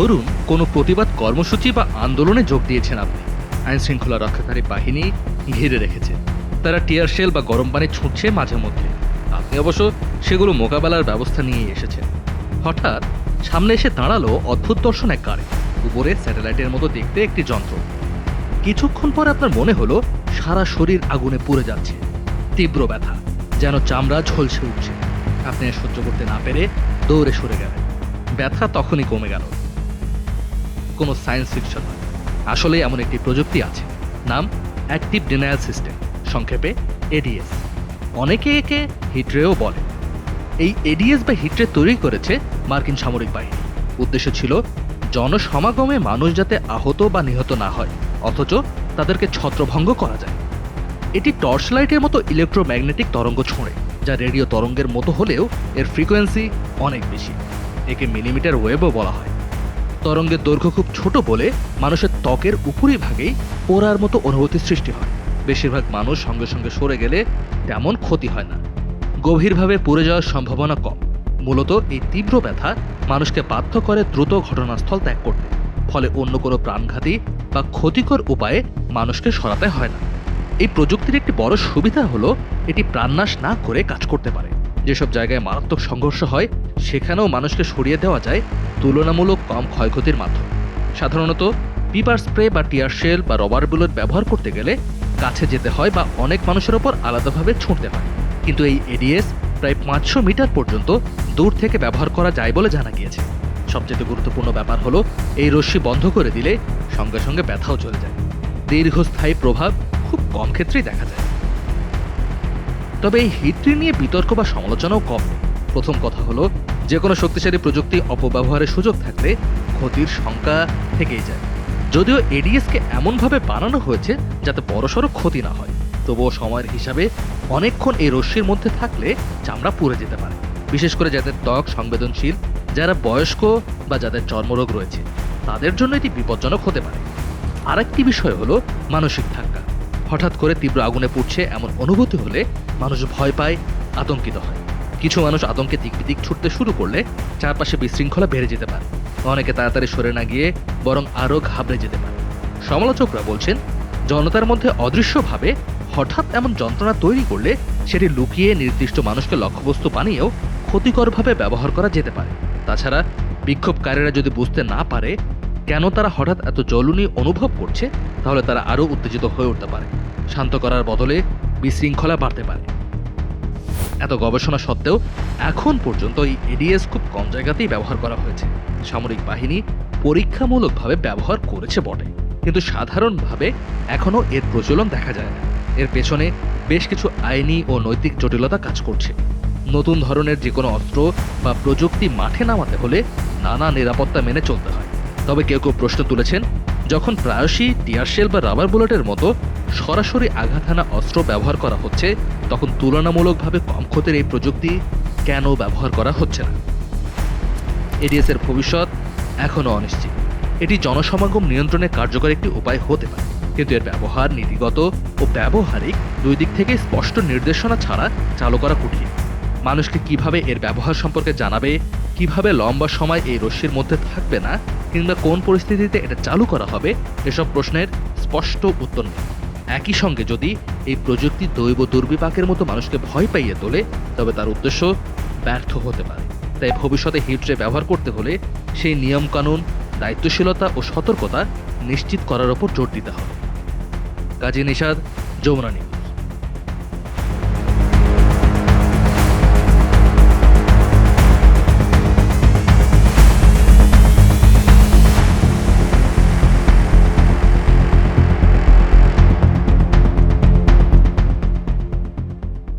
ধরুন, কোনো প্রতিবাদ কর্মসূচি বা আন্দোলনে যোগ দিয়েছেন আপনি। আইন শৃঙ্খলা রক্ষাকারী বাহিনী ঘিরে রেখেছে। তারা টিয়ার শেল বা গরম পানি ছুটছে মাঝে মধ্যে। আপনি অবশ্য সেগুলো মোকাবেলার ব্যবস্থা নিয়ে এসেছেন। হঠাৎ, সামনে এসে দাঁড়াল অদ্ভুত দর্শন এক গাড়ি। উপরে স্যাটেলাইটের মতো দেখতে একটি যন্ত্র। কিছুক্ষণ পর আপনার মনে হলো, সারা শরীর আগুনে পুড়ে যাচ্ছে। তীব্র ব্যথা, যেন চামড়া ঝলসে উঠছে। আপনি সহ্য করতে না পেরে দৌড়ে সরে গেলেন। ব্যথা তখনই কমে গেল। কোনো সায়েন্স ফিকশন নয়। আসলে এমন একটি প্রযুক্তি আছে, নাম অ্যাক্টিভ ডিনায়াল সিস্টেম সংক্ষেপে এডিএস অনেকে একে হিটরেও বলে। এই এডিএস বা হিটরে তৈরি করেছে মার্কিন সামরিক বাহিনী। উদ্দেশ্য ছিল জনসমাগমে মানুষ যাতে আহত বা নিহত না হয়, অথচ তাদেরকে ছত্রভঙ্গ করা যায়। এটি টর্চ লাইটের মতো ইলেকট্রোম্যাগনেটিক তরঙ্গ ছোঁড়ে, যা রেডিও তরঙ্গের মতো হলেও এর ফ্রিকোয়েন্সি অনেক বেশি। একে মিলিমিটার ওয়েবও বলা হয়। তরঙ্গের দৈর্ঘ্য খুব ছোট বলে মানুষের ত্বকের উপরি ভাগেই পোড়ার মতো অনুভূতি সৃষ্টি হয়। বেশিরভাগ মানুষ সঙ্গে সঙ্গে সরে গেলে তেমন ক্ষতি হয় না। গভীরভাবে পুড়ে যাওয়ার সম্ভাবনা কম। মূলত এই তীব্র ব্যথা মানুষকে বাধ্য করে দ্রুত ঘটনাস্থল ত্যাগ করতে। ফলে অন্য কোনো প্রাণঘাতী বা ক্ষতিকর উপায়ে মানুষকে সরাতে হয় না। এই প্রযুক্তির একটি বড় সুবিধা হলো এটি প্রাণনাশ না করে কাজ করতে পারে। যেসব জায়গায় মারাত্মক সংঘর্ষ হয় সেখানেও মানুষকে সরিয়ে দেওয়া যায় তুলনামূলক কম ক্ষয়ক্ষতির মাধ্যমে। সাধারণত পিপার স্প্রে বা টিয়ার শেল বা রবার বুলেট ব্যবহার করতে গেলে কাছে যেতে হয় বা অনেক মানুষের ওপর আলাদাভাবে ছুঁড়তে হয়। কিন্তু এই এডিএস প্রায় পাঁচশো মিটার পর্যন্ত দূর থেকে ব্যবহার করা যায় বলে জানা গিয়েছে। সবচেয়ে গুরুত্বপূর্ণ ব্যাপার হলো এই রশ্মি বন্ধ করে দিলে সঙ্গে সঙ্গে ব্যথাও চলে যায়। দীর্ঘস্থায়ী প্রভাব খুব কম ক্ষেত্রেই দেখা যায়। তবে এই হিট্রি নিয়ে বিতর্ক বা সমালোচনাও কম। প্রথম কথা হলো যে কোনো শক্তিশালী প্রযুক্তি অপব্যবহারের সুযোগ থাকলে ক্ষতির শঙ্কা থেকেই যায়। যদিও এডিএসকে এমনভাবে বানানো হয়েছে যাতে বড়সড় ক্ষতি না হয়, তবুও সময়ের হিসাবে অনেকক্ষণ এই রশ্মির মধ্যে থাকলে চামড়া পুড়ে যেতে পারে। বিশেষ করে যাদের ত্বক সংবেদনশীল, যারা বয়স্ক বা যাদের চর্মরোগ রয়েছে, তাদের জন্য এটি বিপজ্জনক হতে পারে। আরেকটি বিষয় হলো মানসিক ধাক্কা। হঠাৎ করে তীব্র আগুনে পুড়ছে এমন অনুভূতি হলে মানুষ ভয় পায়, আতঙ্কিত হয়। কিছু মানুষ আতঙ্কে দিক বিদিক ছুটতে শুরু করলে চারপাশে বিশৃঙ্খলা বেড়ে যেতে পারে। অনেকে তাড়াতাড়ি সরে না গিয়ে বরং আরও ঘাবড়ে যেতে পারে। সমালোচকরা বলছেন, জনতার মধ্যে অদৃশ্যভাবে হঠাৎ এমন যন্ত্রণা তৈরি করলে সেটি লুকিয়ে নির্দিষ্ট মানুষকে লক্ষ্যবস্তু বানিয়েও ক্ষতিকরভাবে ব্যবহার করা যেতে পারে। তাছাড়া বিক্ষোভকারীরা যদি বুঝতে না পারে কেন তারা হঠাৎ এত জ্বলুনি অনুভব করছে, তাহলে তারা আরও উত্তেজিত হয়ে উঠতে পারে। শান্ত করার বদলে বিশৃঙ্খলা বাড়তে পারে। এত গবেষণা সত্ত্বেও এখন পর্যন্ত এই এডিএস খুব কম জায়গাতেই ব্যবহার করা হয়েছে। সামরিক বাহিনী পরীক্ষামূলকভাবে ব্যবহার করেছে বটে। কিন্তু সাধারণভাবে এখনও এর প্রচলন দেখা যায় না। এর পেছনে বেশ কিছু আইনি ও নৈতিক জটিলতা কাজ করছে। নতুন ধরনের যে কোনো অস্ত্র বা প্রযুক্তি মাঠে নামাতে হলে নানা নিরাপত্তা মেনে চলতে হয়। তবে কেউ কেউ প্রশ্ন তুলেছেন যখন প্রায়শই টিয়ারশেল বা রাবার বুলেটের মতো সরাসরি আঘাত হানা অস্ত্র ব্যবহার করা হচ্ছে, তখন তুলনামূলকভাবে কম ক্ষতির এই প্রযুক্তি কেন ব্যবহার করা হচ্ছে না? এডিএস এর ভবিষ্যৎ এখনও অনিশ্চিত। এটি জনসমাগম নিয়ন্ত্রণে কার্যকর একটি উপায় হতে পারে। কিন্তু এর ব্যবহার নীতিগত ও ব্যবহারিক দুই দিক থেকে স্পষ্ট নির্দেশনা ছাড়া চালু করা কঠিন। মানুষকে কীভাবে এর ব্যবহার সম্পর্কে জানাবে, কীভাবে লম্বা সময় এই রশ্মির মধ্যে থাকবে না, কিংবা কোন পরিস্থিতিতে এটা চালু করা হবে, এসব প্রশ্নের স্পষ্ট উত্তর নেই। একই সঙ্গে যদি এই প্রযুক্তি দৈব দুর্বিপাকের মতো মানুষকে ভয় পাইয়ে তোলে, তবে তার উদ্দেশ্য ব্যর্থ হতে পারে। তাই ভবিষ্যতে হিটরে ব্যবহার করতে হলে সেই নিয়মকানুন, দায়িত্বশীলতা ও সতর্কতা নিশ্চিত করার ওপর জোর দিতে হবে। কাজী নিষাদ যমুনা নিউজ।